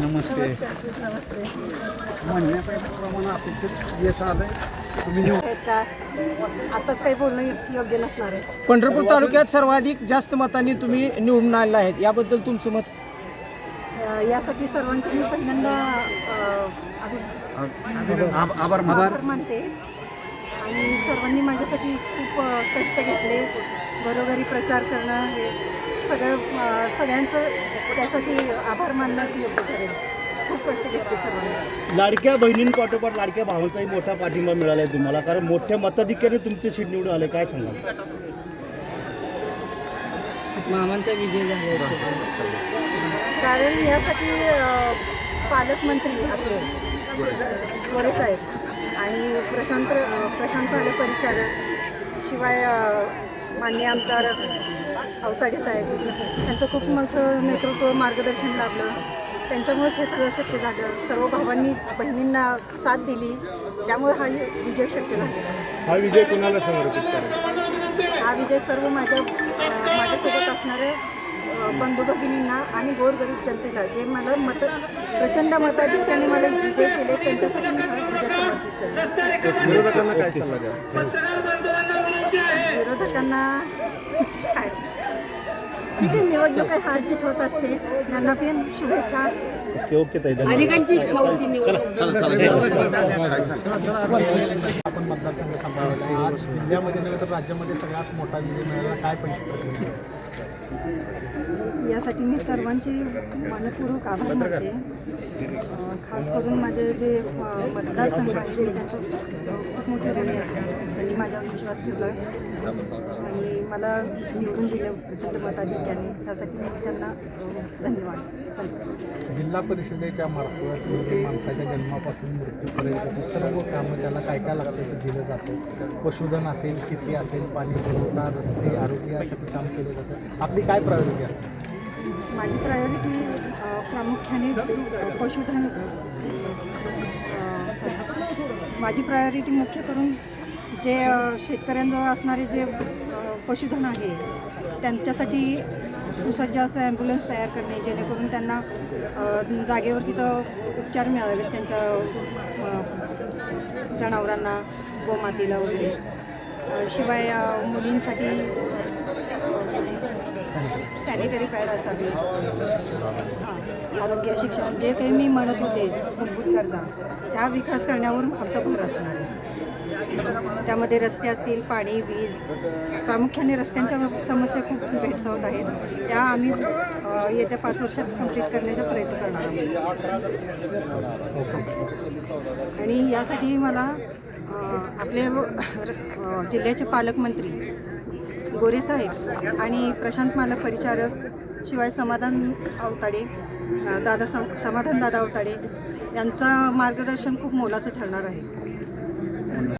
नमस्ते. नमस्ते म्हणण्याप्रमाणे अपेक्षित आलं तुम्ही आताच काही बोलणं योग्य नसणार आहे. पंढरपूर तालुक्यात सर्वाधिक जास्त मतांनी तुम्ही निवडून आलेला आहेत. याबद्दल तुमचं मत? यासाठी सर्वांचे मी पहिल्यांदा आभार मानते. आणि सर्वांनी माझ्यासाठी खूप कष्ट घेतले. घरोघरी प्रचार करणं हे सगळं सगळ्यांचं त्यासाठी आभार मानणंच योग्य ठरेल. खूप कष्ट घेतले सर्वांनी. लाडक्या बहिणींपाठोपाठ लाडक्या भावांचाही मोठा पाठिंबा मिळाला आहे तुम्हाला. कारण मोठ्या मताधिक्याने तुमचे सीट निवडून आले. काय सांगाल? मामांचा विजय झाला. कारण यासाठी पालकमंत्री आपले गोरे साहेब आणि प्रशांत प्रशांत पालक परिचारक शिवाय मान्य आमदार अवताडे साहेब. त्यांचं खूप मोठं नेतृत्व मार्गदर्शन लाभलं. त्यांच्यामुळेच हे सगळं शक्य झालं. सर्व भावांनी बहिणींना साथ दिली. त्यामुळे हा विजय शक्य झाला. हा विजय कुणाला समर्पित हा विजय सर्व माझ्या माझ्यासोबत असणारे अ, बंधू भगिनींना आणि गोरगरीब जनतेला जे मला मत प्रचंड मताधिक्याने मला विजय केले त्यांच्यासाठी मी हा विजय समर्पित करते विरोधकांना आहे निवडणूक आहे हार जीत होत असते त्यांना पण शुभेच्छा ओके ओके ताई. अनेकांची इच्छा होती आपण मतदारसंघ सांभाळला आज जिल्ह्यामध्ये नव्हे तर राज्यामध्ये सगळ्यात मोठा विजय मिळाला काय पण यासाठी मी सर्वांचे मनपूर्वक आभार मानते. खास करून माझे जे मतदारसंघ आहे मी त्यांचं खूप मोठे ऋणी आहे. त्यांनी माझ्यावर विश्वास ठेवला आणि मला निवडून दिलं प्रचंड मताधिक्याने. त्यासाठी मी त्यांना धन्यवाद. जिल्हा परिषदेच्या मार्फत म्हणजे माणसाच्या जन्मापासून मृत्यूपर्यंत सर्व कामं त्याला काय काय लागतं ते दिलं जातं? पशुधन असेल शेती असेल पाणी पुरवठा रस्ते आरोग्य यासाठी काम केलं जातं. आपली काय प्रायोरिटी असते? माझी प्रायोरिटी प्रामुख्याने पशुधन माझी प्रायोरिटी मुख्य करून जे शेतकऱ्यांजवळ असणारे जे पशुधन आहे त्यांच्यासाठी सुसज्ज असं ॲम्ब्युलन्स तयार करणे जेणेकरून त्यांना जागेवर तिथं उपचार मिळावेत त्यांच्या जनावरांना गोमातेला वगैरे. शिवाय मुलींसाठी सॅनिटरी पॅड असावी. हां आरोग्य शिक्षण जे काही मी म्हणत होते मूलभूत गरजा त्या विकास करण्यावर आमचा भर असणार आहे. त्यामध्ये रस्ते असतील पाणी वीज प्रामुख्याने रस्त्यांच्या समस्या खूप भेडसावत आहेत. त्या आम्ही येत्या पाच वर्षात कंप्लीट करण्याचा प्रयत्न करणार आहोत. आणि यासाठी मला आपले जिल्ह्याचे पालकमंत्री गोरे साहेब आणि प्रशांत मालक परिचारक शिवाय समाधान अवताडे दादा सम समाधान दादा अवताडे यांचा मार्गदर्शन खूप मोलाचं ठरणार आहे.